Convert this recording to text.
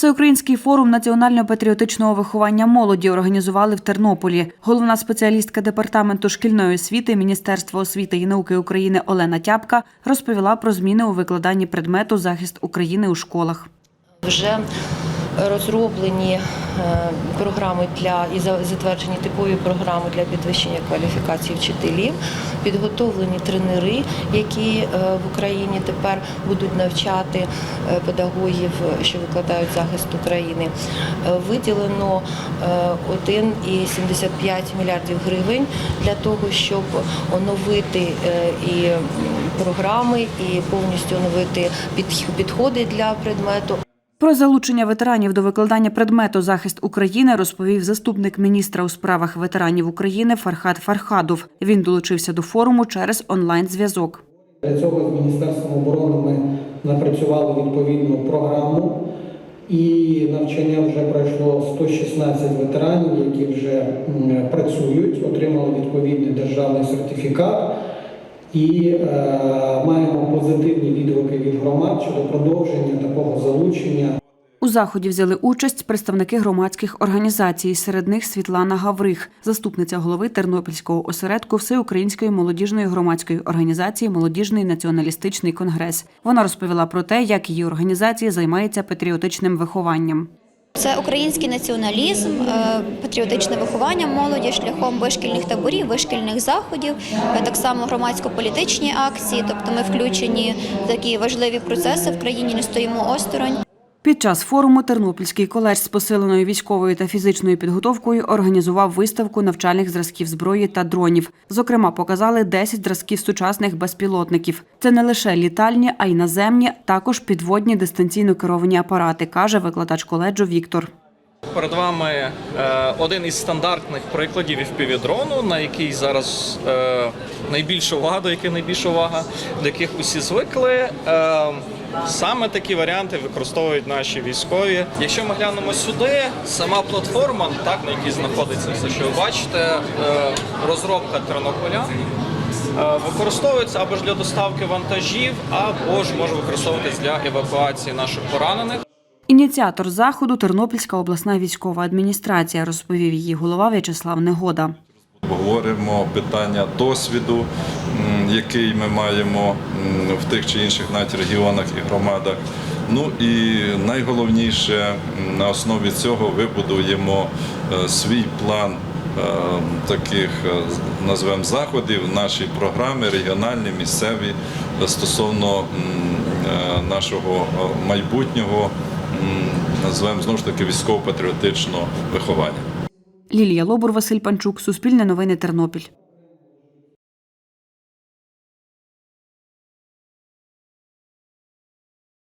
Всеукраїнський форум національно-патріотичного виховання молоді організували в Тернополі. Головна спеціалістка департаменту шкільної освіти Міністерства освіти і науки України Олена Тяпка розповіла про зміни у викладанні предмету захист України у школах. Вже розроблені е, програми для і затверджені типові програми для підвищення кваліфікації вчителів, підготовлені тренери, які е, в Україні тепер будуть навчати е, педагогів, що викладають захист України. Виділено е, 1,75 мільярдів гривень для того, щоб оновити і програми, і повністю оновити підходи для предмету. Про залучення ветеранів до викладання предмету захист України розповів заступник міністра у справах ветеранів України Фархад Фархадов. Він долучився до форуму через онлайн-зв'язок. Для цього з Міністерством оборони ми напрацювали відповідну програму, і навчання вже пройшло 116 ветеранів, які вже працюють, отримали відповідний державний сертифікат. І е, маємо позитивні відгуки від громад щодо продовження такого залучення. У заході взяли участь представники громадських організацій. Серед них Світлана Гаврих, заступниця голови Тернопільського осередку Всеукраїнської молодіжної громадської організації Молодіжний націоналістичний конгрес. Вона розповіла про те, як її організація займається патріотичним вихованням. Це український націоналізм, е, патріотичне виховання молоді шляхом вишкільних таборів, вишкільних заходів, е, так само громадсько-політичні акції. Тобто ми включені в такі важливі процеси в країні, не стоїмо осторонь. Під час форуму Тернопільський коледж з посиленою військовою та фізичною підготовкою організував виставку навчальних зразків зброї та дронів. Зокрема, показали 10 зразків сучасних безпілотників. Це не лише літальні, а й наземні, також підводні дистанційно керовані апарати, каже викладач коледжу Віктор. Перед вами е, один із стандартних прикладів FPV-дрону, на який зараз е, найбільша увага, до яких найбільша увага, до яких усі звикли. Саме такі варіанти використовують наші військові. Якщо ми глянемо сюди, сама платформа, так на якій знаходиться все, що ви бачите, е, розробка Тернополя. е, Використовується або ж для доставки вантажів, або ж може використовуватись для евакуації наших поранених. Ініціатор заходу Тернопільська обласна військова адміністрація, розповів її голова В'ячеслав Негода. Говоримо питання досвіду, який ми маємо в тих чи інших навіть регіонах і громадах. Ну і найголовніше на основі цього вибудуємо е, свій план е, таких е, назвемо заходів, наші програми регіональні, місцеві стосовно нашого майбутнього, назвемо знову ж таки військово-патріотичного виховання. Лілія Лобур, Василь Панчук, Суспільне новини Тернопіль.